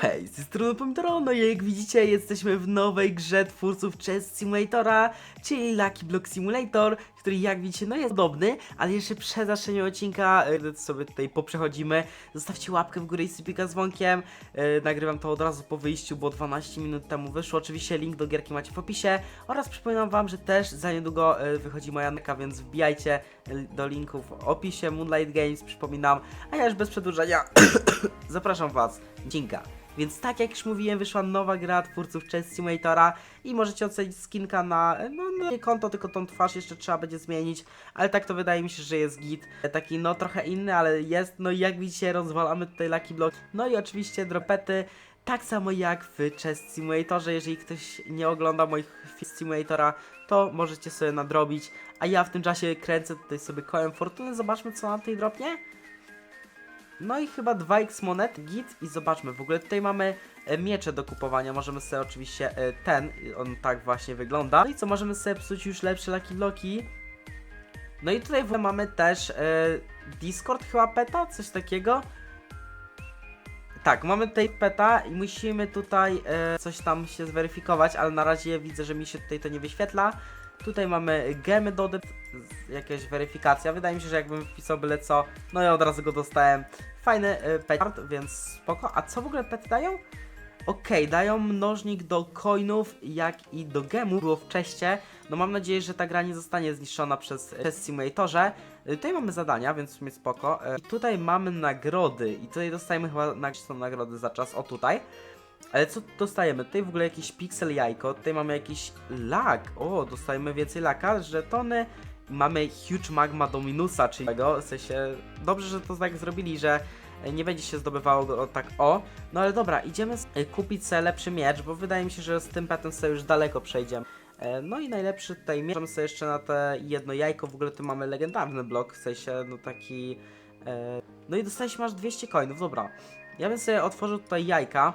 Hej, z strony no i jak widzicie jesteśmy w nowej grze twórców Chess Simulatora, czyli Lucky Block Simulator, który jak widzicie no jest podobny, ale jeszcze przed zaczęciem odcinka e, sobie tutaj poprzechodzimy, zostawcie łapkę w górę i sypika z dzwonkiem, e, nagrywam to od razu po wyjściu, bo 12 minut temu wyszło, oczywiście link do gierki macie w opisie. Oraz przypominam wam, że też za niedługo e, wychodzi moja neka, więc wbijajcie do linku w opisie. Moonlight Games, przypominam, a ja już bez przedłużenia zapraszam was, dzięka. Więc tak jak już mówiłem, wyszła nowa gra twórców Chess Simulatora i możecie ocenić skinka na, no, no nie konto, tylko tą twarz jeszcze trzeba będzie zmienić, ale tak to wydaje mi się, że jest git. Taki no trochę inny, ale jest, no i jak widzicie rozwalamy tutaj Lucky Block. No i oczywiście dropety, tak samo jak w Chess Simulatorze, jeżeli ktoś nie ogląda moich Simulatora, to możecie sobie nadrobić, a ja w tym czasie kręcę tutaj sobie kołem fortuny, zobaczmy co na tej dropnie. No i chyba 2x monet, git i zobaczmy, w ogóle tutaj mamy e, miecze do kupowania, możemy sobie oczywiście e, ten, on tak właśnie wygląda. No i co, możemy sobie psuć już lepsze Lucky Bloki. No i tutaj w ogóle mamy też e, Discord chyba peta, coś takiego. Tak, mamy tutaj peta i musimy tutaj coś tam się zweryfikować, ale na razie widzę, że mi się tutaj to nie wyświetla. Tutaj mamy gemy z- jakaś weryfikacja. Wydaje mi się, że jakbym wpisał byle co, no i od razu go dostałem. Fajny e, pet, więc spoko. A co w ogóle pet dają? Okej, dają mnożnik do coinów, jak i do gemów. Było wcześniej. No mam nadzieję, że ta gra nie zostanie zniszczona przez, przez Simulatorze. E, Tutaj mamy zadania, więc w sumie spoko. E, I tutaj mamy nagrody. I tutaj dostajemy chyba na, są nagrody za czas. O tutaj. Ale co dostajemy? Tutaj w ogóle jakiś pixel jajko, tutaj mamy jakiś lag. O, dostajemy więcej laka, żetony. Mamy huge magma do minusa, czyli tego, w sensie, dobrze, że to tak zrobili, że nie będzie się zdobywało go tak o. No ale dobra, idziemy e, kupić sobie lepszy miecz, bo wydaje mi się, że z tym petem sobie już daleko przejdziemy. E, No i najlepszy tutaj miecz, możemy sobie jeszcze na te jedno jajko, w ogóle tu mamy legendarny blok, w sensie, no taki... e, No i dostaliśmy aż 200 coinów, dobra. Ja bym sobie otworzył tutaj jajka,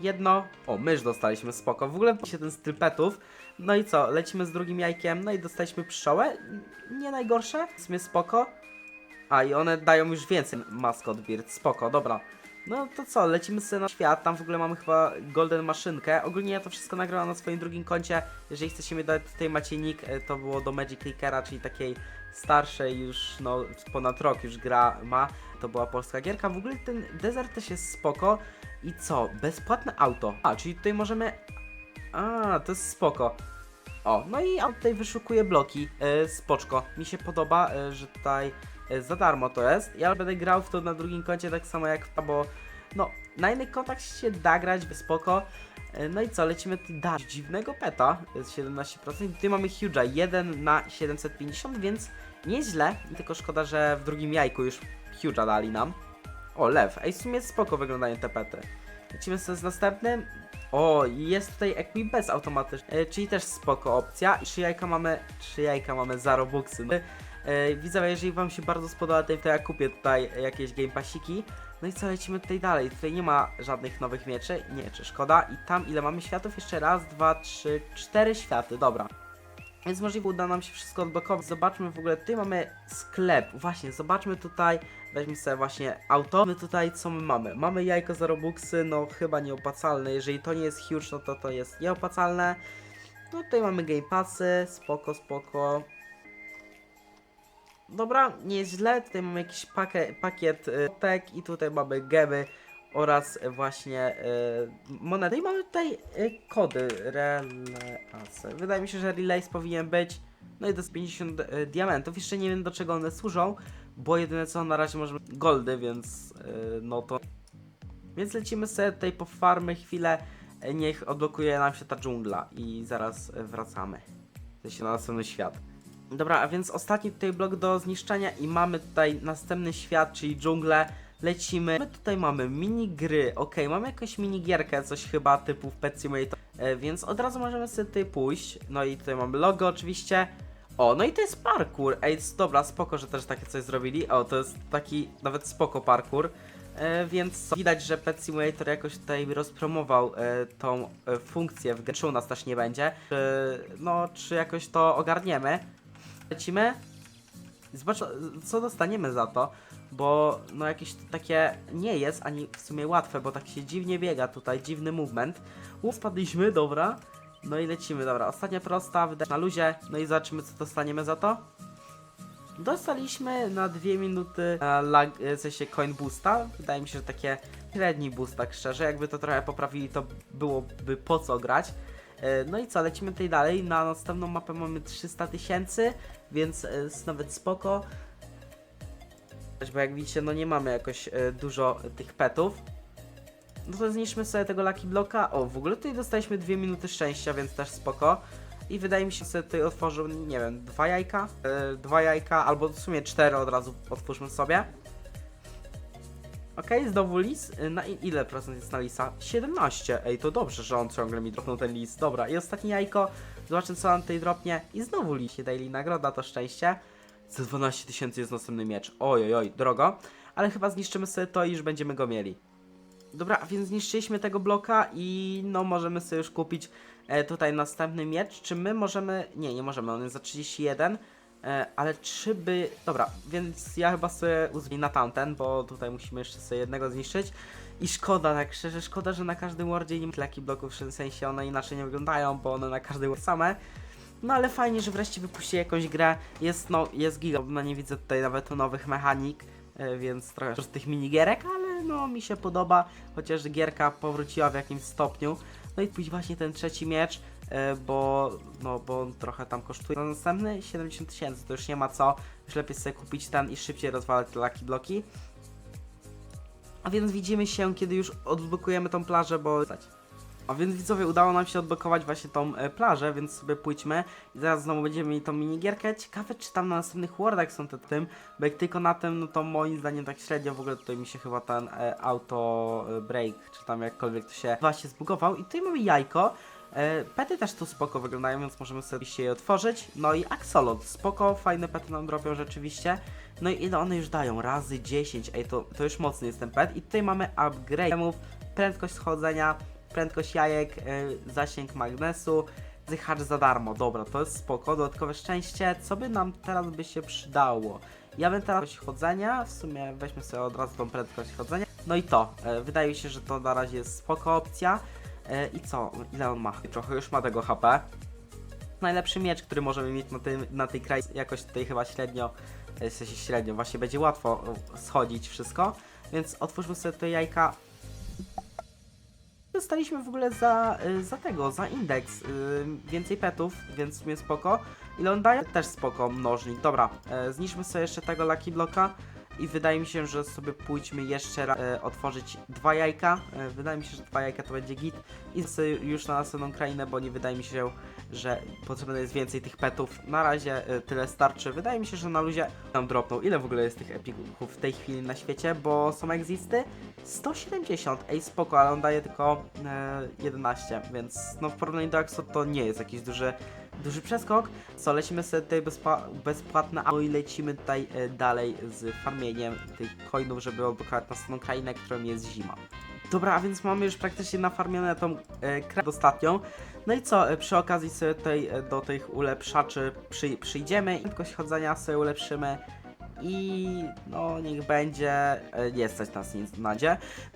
jedno. O, mysz dostaliśmy, spoko. W ogóle się ten styl petów. No i co, lecimy z drugim jajkiem, no i dostaliśmy pszczołę. Nie najgorsze, w sumie spoko. A i one dają już więcej maskot Bird, spoko, dobra. No to co, lecimy sobie na świat, tam w ogóle mamy chyba golden maszynkę. Ogólnie ja to wszystko nagrałem na swoim drugim koncie. Jeżeli chcecie mi dać tutaj macie nick, e, to było do Magic Clickera, czyli takiej starszej już, no ponad rok już gra ma. To była polska gierka. W ogóle ten desert też jest spoko. I co? Bezpłatne auto. A, czyli tutaj możemy... A, to jest spoko. O, no i on tutaj wyszukuje bloki. E, spoczko. Mi się podoba, e, że tutaj e, za darmo to jest. Ja będę grał w to na drugim koncie tak samo jak w to, bo no, na innych kontach się da grać, spoko. E, No i co, lecimy dać dziwnego peta, jest 17%. I tutaj mamy Huge'a, 1 na 750, więc nieźle. Tylko szkoda, że w drugim jajku już Huge'a dali nam. O, lew. Ej, w sumie spoko wyglądają te pety. Lecimy sobie z następnym. O, jest tutaj Equip bez automatyczny, e, czyli też spoko opcja. Trzy jajka mamy, trzy jajka mamy za robuxy. E, widzowie, jeżeli wam się bardzo spodoba ten, to ja kupię tutaj jakieś game passiki. No i co, lecimy tutaj dalej. Tutaj nie ma żadnych nowych mieczy, nie, czy szkoda. I tam ile mamy światów? Jeszcze raz, dwa, trzy, cztery światy, dobra. Więc możliwe uda nam się wszystko odblokować. Zobaczmy w ogóle, tutaj mamy sklep. Właśnie, zobaczmy tutaj, weźmy sobie właśnie auto. My tutaj co my mamy? Mamy jajko za robuxy, no chyba nieopłacalne. Jeżeli to nie jest huge, no to to jest nieopłacalne. No tutaj mamy game passy, spoko, spoko. Dobra, nieźle. Tutaj mamy jakiś pakiet, pakiet y, tek i tutaj mamy gemy oraz właśnie y, monety. I mamy tutaj y, kody relace. Wydaje mi się, że relays powinien być. No i to jest 50 y, diamentów. Jeszcze nie wiem do czego one służą, bo jedyne co na razie możemy goldy, więc y, no to. Więc lecimy sobie tutaj po farmy chwilę. Niech odblokuje nam się ta dżungla i zaraz wracamy. Się na następny świat. Dobra, a więc ostatni tutaj blok do zniszczenia i mamy tutaj następny świat, czyli dżunglę. Lecimy. My tutaj mamy mini gry. Ok, mamy jakąś minigierkę, coś chyba typu w Pet Simulator. E, więc od razu możemy sobie tutaj pójść. No i tutaj mamy logo oczywiście. O, no i to jest parkour. Ej, dobra, spoko, że też takie coś zrobili. O, to jest taki nawet spoko parkour. E, więc widać, że Pet Simulator jakoś tutaj rozpromował e, tą e, funkcję w grze. Czy u nas też nie będzie? Czy, no, czy jakoś to ogarniemy? Lecimy. Zobacz, co dostaniemy za to. Bo no jakieś takie nie jest ani w sumie łatwe, bo tak się dziwnie biega tutaj, dziwny movement. U, dobra. No i lecimy, dobra. Ostatnia prosta, wyda na luzie, no i zobaczymy co dostaniemy za to. Dostaliśmy na dwie minuty e, lag, e, w sensie coin boosta. Wydaje mi się, że takie średni boost, tak szczerze. Jakby to trochę poprawili, to byłoby po co grać. E, No i co, lecimy tutaj dalej. Na następną mapę mamy 300 tysięcy, więc e, nawet spoko. Bo jak widzicie, no nie mamy jakoś e, dużo tych petów. No to zniszczmy sobie tego Lucky Bloka. O, w ogóle tutaj dostaliśmy dwie minuty szczęścia, więc też spoko. I wydaje mi się, że sobie tutaj otworzył, nie wiem, dwa jajka? E, dwa jajka, albo w sumie cztery od razu otwórzmy sobie. Okej, znowu lis. Y, Na ile procent jest na lisa? 17. Ej, to dobrze, że on ciągle mi dropnął ten lis. Dobra, i ostatnie jajko. Zobaczmy, co on tutaj dropnie. I znowu lis daily nagroda, to szczęście. Za 12 tysięcy jest następny miecz. Oj, oj, drogo. Ale chyba zniszczymy sobie to i już będziemy go mieli. Dobra, więc zniszczyliśmy tego bloka i no możemy sobie już kupić e, tutaj następny miecz. Czy my możemy... Nie, nie możemy, on jest za 31. E, ale czy by... Dobra, więc ja chyba sobie uzmię na tamten, bo tutaj musimy jeszcze sobie jednego zniszczyć. I szkoda, tak szczerze, szkoda, że na każdym wardzie nie ma bloków, w sensie one inaczej nie wyglądają, bo one na każdym same. No ale fajnie, że wreszcie wypuści jakąś grę. Jest, no, jest giga, no nie widzę tutaj nawet nowych mechanik, e, więc trochę z tych minigierek, ale no mi się podoba, chociaż gierka powróciła w jakimś stopniu. No i pójść właśnie ten trzeci miecz, e, bo, no, bo on trochę tam kosztuje. No, następny 70 tysięcy, to już nie ma co, już lepiej sobie kupić ten i szybciej rozwalać te Lucky Bloki. A więc widzimy się, kiedy już odblokujemy tą plażę, bo... A więc widzowie, udało nam się odblokować właśnie tą e, plażę, więc sobie pójdźmy i zaraz znowu będziemy mieli tą minigierkę. Ciekawe, czy tam na następnych wardach są te tym, bo jak tylko na tym, no to moim zdaniem tak średnio w ogóle tutaj mi się chyba ten e, auto e, break, czy tam jakkolwiek to się właśnie zbugował. I tutaj mamy jajko. E, pety też tu spoko wyglądają, więc możemy sobie je otworzyć. No i Axolot, spoko, fajne pety nam drobią rzeczywiście. No i ile one już dają? Razy 10, ej to, to już mocny jest ten pet. I tutaj mamy upgrade'ów, prędkość schodzenia, prędkość jajek, e, zasięg magnesu, zdychacz za darmo. Dobra, to jest spoko, dodatkowe szczęście. Co by nam teraz by się przydało? Ja bym teraz chodzenia, w sumie weźmy sobie od razu tą prędkość chodzenia. No i to, e, wydaje mi się, że to na razie jest spoko opcja. E, I co? Ile on ma? Trochę już ma tego HP. Najlepszy miecz, który możemy mieć na, tym, na tej kraj, jakoś tutaj chyba średnio, w sensie średnio, właśnie będzie łatwo schodzić wszystko. Więc otwórzmy sobie te jajka. Dostaliśmy w ogóle za, y, za tego, za indeks. y, Więcej petów, więc w spoko. Ile on daje? Też spoko, mnożnik. Dobra, e, zniszczmy sobie jeszcze tego Lucky Blocka. I wydaje mi się, że sobie pójdźmy jeszcze raz e, otworzyć dwa jajka. E, wydaje mi się, że dwa jajka to będzie git. I już na następną krainę, bo nie wydaje mi się, że potrzebne jest więcej tych petów. Na razie e, tyle starczy. Wydaje mi się, że na luzie nam dropnął. Ile w ogóle jest tych epików w tej chwili na świecie? Bo są egzisty 170. Ej, spoko, ale on daje tylko e, 11, więc no w porównaniu do Axo to nie jest jakiś duży, duży przeskok. Co, lecimy sobie tutaj bezpa- bezpłatne, no i lecimy tutaj e, dalej z farmieniem tych coinów, żeby odblokować następną krainę, którą jest zima. Dobra, a więc mamy już praktycznie nafarmione tą e, krainę ostatnią. No i co, e, przy okazji sobie tutaj e, do tych ulepszaczy przy, przyjdziemy prędkość chodzenia sobie ulepszymy i no niech będzie, e, nie stać nas nic na.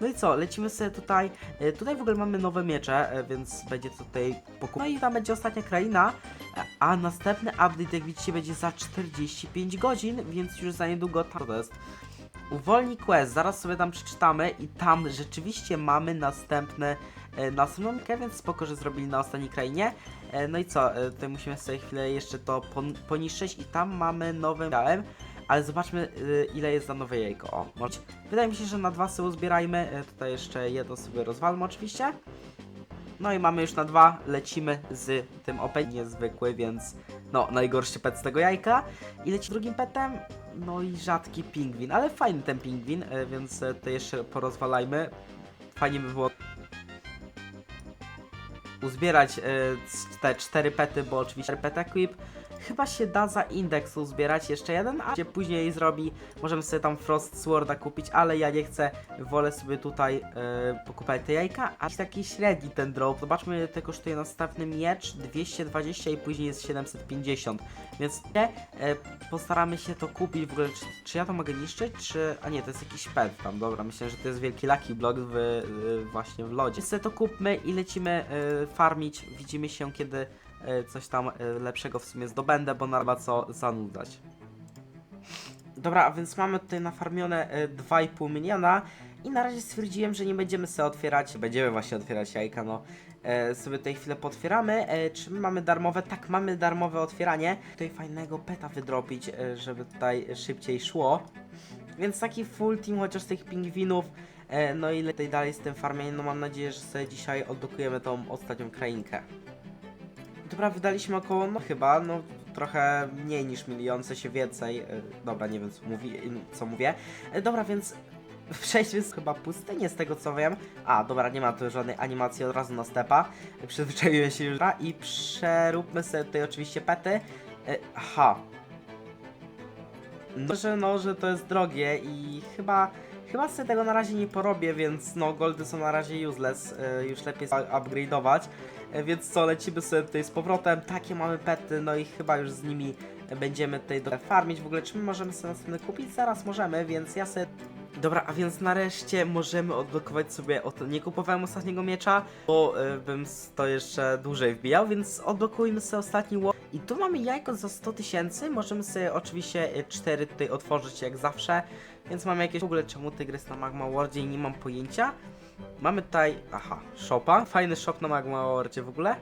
No i co, lecimy sobie tutaj, e, tutaj w ogóle mamy nowe miecze, e, więc będzie tutaj pokup. No i tam będzie ostatnia kraina, a następny update jak widzicie będzie za 45 godzin, więc już za niedługo to jest. Uwolnij quest, zaraz sobie tam przeczytamy i tam rzeczywiście mamy następne, e, następną mikę, więc spoko, że zrobili na ostatniej krainie. E, no i co, e, tutaj musimy sobie chwilę jeszcze to pon poniszczyć i tam mamy nowy miałem, ale zobaczmy y, ile jest za nowe jajko. O, może... Wydaje mi się, że na dwa sobie zbierajmy, e, tutaj jeszcze jedno sobie rozwalmy oczywiście. No i mamy już na dwa, lecimy z tym open niezwykły, więc no najgorszy pet z tego jajka. I leci drugim petem, no i rzadki pingwin, ale fajny ten pingwin, e, więc e, to jeszcze porozwalajmy. Fajnie by było uzbierać e, te cztery pety, bo oczywiście pet equip. Chyba się da za indeks uzbierać jeszcze jeden, a się później zrobi, możemy sobie tam Frost Sworda kupić, ale ja nie chcę, wolę sobie tutaj e, pokupać te jajka, a taki średni ten drop, zobaczmy ile to kosztuje następny miecz, 220 i później jest 750, więc nie, e, postaramy się to kupić, w ogóle. Czy, czy ja to mogę niszczyć, czy, a nie, to jest jakiś pet tam, dobra, myślę, że to jest wielki Lucky Block w, e, właśnie w lodzie, więc sobie to kupmy i lecimy e, farmić, widzimy się kiedy coś tam e, lepszego w sumie zdobędę, bo na chyba co zanudzać. Dobra, a więc mamy tutaj nafarmione e, 2,5 miliona i na razie stwierdziłem, że nie będziemy sobie otwierać, będziemy właśnie otwierać jajka, no e, sobie tutaj chwilę potwieramy. E, czy my mamy darmowe? Tak, mamy darmowe otwieranie. Tutaj fajnego peta wydropić, e, żeby tutaj szybciej szło. Więc taki full team chociaż tych pingwinów. E, no i tutaj dalej z tym farmieniem, no mam nadzieję, że sobie dzisiaj odblokujemy tą ostatnią krainkę. Dobra, wydaliśmy około, no chyba, no trochę mniej niż milion, w sensie więcej. e, Dobra, nie wiem co, mówi, co mówię. E, Dobra, więc przejdźmy z chyba pustynię z tego co wiem. A, dobra, nie ma tu żadnej animacji od razu na stepa. E, Przyzwyczaiłem się już i przeróbmy sobie tutaj oczywiście pety. E, Aha. No, że no, że to jest drogie i chyba Chyba sobie tego na razie nie porobię, więc no goldy są na razie useless, e, już lepiej up- upgrade'ować. E, Więc co, lecimy sobie tutaj z powrotem, takie mamy pety, no i chyba już z nimi e, będziemy tutaj farmić. W ogóle czy my możemy sobie następne kupić? Zaraz możemy, więc ja sobie... Dobra, a więc nareszcie możemy odblokować sobie, oto nie kupowałem ostatniego miecza, bo e, bym to jeszcze dłużej wbijał, więc odblokujmy sobie ostatni ło... I tu mamy jajko za 100 tysięcy, możemy sobie oczywiście e, cztery tutaj otworzyć jak zawsze, więc mamy jakieś... W ogóle czemu tygrys na Magma Wordzie i nie mam pojęcia. Mamy tutaj, aha, shopa, fajny shop na Magma Wordzie w ogóle.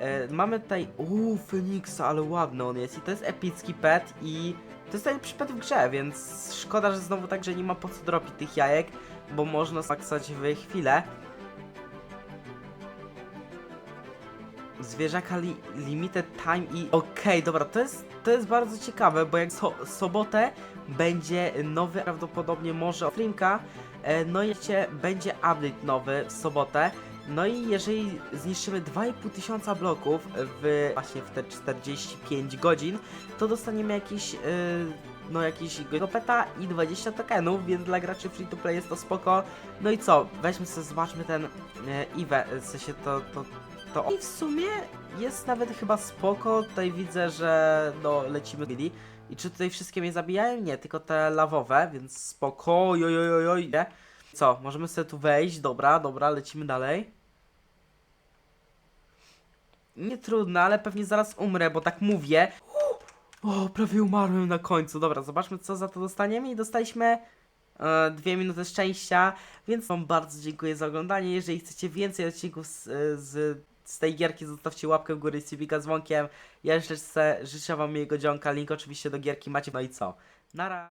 E, mamy tutaj, uuu, Feniksa, ale ładny on jest i to jest epicki pet i to jest najlepszy pet w grze, więc szkoda, że znowu tak, że nie ma po co dropić tych jajek, bo można spaksać w chwilę. Zwierzaka li limited time i okej, dobra, to jest, to jest bardzo ciekawe, bo jak so sobotę będzie nowy, prawdopodobnie może Flinka, e, no i będzie update nowy w sobotę, no i jeżeli zniszczymy 2,5 tysiąca bloków w właśnie w te 45 godzin, to dostaniemy jakiś, yy, no jakiś gopeta i 20 tokenów, więc dla graczy free to play jest to spoko. No i co, weźmy sobie, zobaczmy ten yy, Iwe, w sensie to, to, to... I w sumie jest nawet chyba spoko, tutaj widzę, że no lecimy gili. I czy tutaj wszystkie mnie zabijają? Nie, tylko te lawowe, więc spoko, oj, oj, oj, oj, nie? Co, możemy sobie tu wejść, dobra, dobra, lecimy dalej. Nie trudno, ale pewnie zaraz umrę, bo tak mówię. O, prawie umarłem na końcu. Dobra, zobaczmy co za to dostaniemy i dostaliśmy e, dwie minuty szczęścia, więc wam bardzo dziękuję za oglądanie. Jeżeli chcecie więcej odcinków z, e, z, z tej gierki, zostawcie łapkę w górę i subika z dzwonkiem. Ja jeszcze życzę wam miłego dzionka, link oczywiście do gierki macie. No i co? Nara.